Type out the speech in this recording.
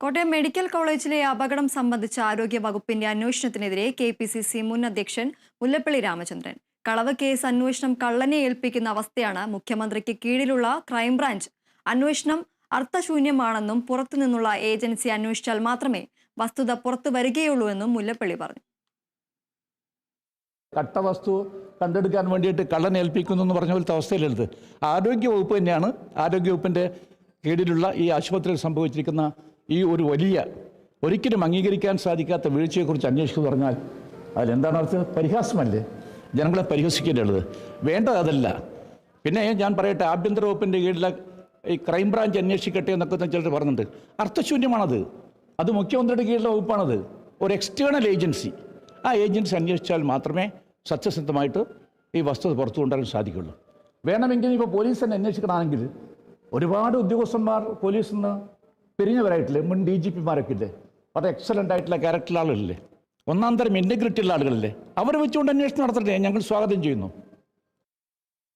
Kottayam medical കോളേജിലെ അപകടം സംബന്ധിച്ച ആരോഗ്യ വകുപ്പിന്റെ അന്വേഷണത്തിനെതിരെ കെ പി സി സി മുൻ അധ്യക്ഷൻ മുല്ലപ്പള്ളി രാമചന്ദ്രൻ. കളവ് കേസ് അന്വേഷണം കള്ളനെ ഏൽപ്പിക്കുന്ന അവസ്ഥയാണ് മുഖ്യമന്ത്രിക്ക് കീഴിലുള്ള ക്രൈംബ്രാഞ്ച്. അന്വേഷണം അർത്ഥശൂന്യമാണെന്നും പുറത്തുനിന്നുള്ള ഏജൻസി അന്വേഷിച്ചാൽ മാത്രമേ വസ്തുത പുറത്തു വരികയുള്ളൂ എന്നും മുല്ലപ്പള്ളി പറഞ്ഞു. കട്ട വസ്തു കണ്ടെടുക്കാൻ വേണ്ടിയിട്ട് കള്ളൻ ഏൽപ്പിക്കുന്നു എന്ന് പറഞ്ഞ പോലത്തെ ആരോഗ്യ വകുപ്പ് തന്നെയാണ് ആരോഗ്യ വകുപ്പിന്റെ കീഴിലുള്ള ഈ ആശുപത്രിയിൽ സംഭവിച്ചിരിക്കുന്ന ഈ ഒരു വലിയ ഒരിക്കലും അംഗീകരിക്കാൻ സാധിക്കാത്ത വീഴ്ചയെക്കുറിച്ച് അന്വേഷിക്കുക പറഞ്ഞാൽ അതിലെന്താണ് അർത്ഥം? പരിഹാസമല്ലേ? ജനങ്ങളെ പരിഹസിക്കേണ്ടത് വേണ്ടത് അതല്ല. പിന്നെ ഞാൻ പറയട്ടെ ആഭ്യന്തര വകുപ്പിന്റെ കീഴിലെ ഈ ക്രൈംബ്രാഞ്ച് അന്വേഷിക്കട്ടെ എന്നൊക്കെ ചിലർ പറഞ്ഞിട്ടുണ്ട്. അർത്ഥശൂന്യമാണത്. അത് മുഖ്യമന്ത്രിയുടെ കീഴിലെ വകുപ്പാണത്. ഒരു എക്സ്റ്റേണൽ ഏജൻസി ആ ഏജൻസി അന്വേഷിച്ചാൽ മാത്രമേ സത്യസന്ധമായിട്ട് ഈ വസ്തുത പുറത്തു കൊണ്ടുവരാൻ സാധിക്കുള്ളൂ. വേണമെങ്കിൽ ഇപ്പോൾ പോലീസ് തന്നെ അന്വേഷിക്കണമെങ്കിൽ ഒരുപാട് ഉദ്യോഗസ്ഥന്മാർ പോലീസിൽ നിന്ന് പിരിഞ്ഞവരായിട്ടില്ലേ മുൻ ഡി ജി പിമാരൊക്കെ ഇല്ലേ? വളരെ എക്സലന്റ് ആയിട്ടുള്ള ക്യാരക്ടറിലുള്ള ആളുകളില്ലേ ഒന്നാം തരം ഇന്റഗ്രിറ്റി ഉള്ള ആളുകളില്ലേ? അവരെ വെച്ചുകൊണ്ട് അന്വേഷണം നടത്തട്ടെ? ഞങ്ങൾ സ്വാഗതം ചെയ്യുന്നു.